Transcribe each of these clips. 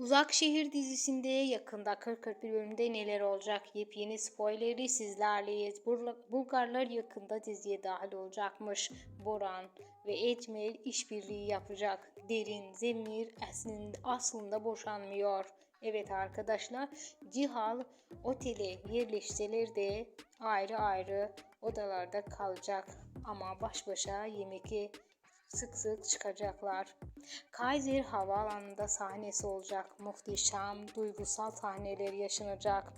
Uzak Şehir dizisinde yakında 40-41 bölümde neler olacak? Yepyeni spoiler'i sizlerleyiz. Bulgarlar yakında diziye dahil olacakmış. Boran ve Ecmel işbirliği yapacak. Derin, Zemir aslında boşanmıyor. Evet arkadaşlar Cihal otele yerleşseler de ayrı ayrı odalarda kalacak. Ama baş başa yemek sık sık çıkacaklar. Kaiser havaalanında sahnesi olacak. Muhteşem, duygusal sahneler yaşanacak.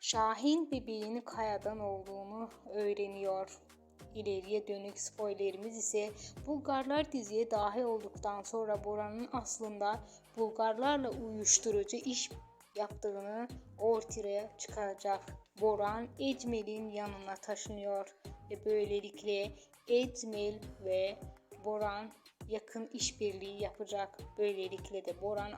Şahin bebeğin Kaya'dan olduğunu öğreniyor. İleriye dönük spoilerimiz ise Bulgarlar diziye dahil olduktan sonra Bora'nın aslında Bulgarlarla uyuşturucu iş yaptığını ortaya çıkaracak. Boran Ecmel'in yanına taşınıyor ve böylelikle Ecmel ve Boran yakın işbirliği yapacak. Böylelikle de Boran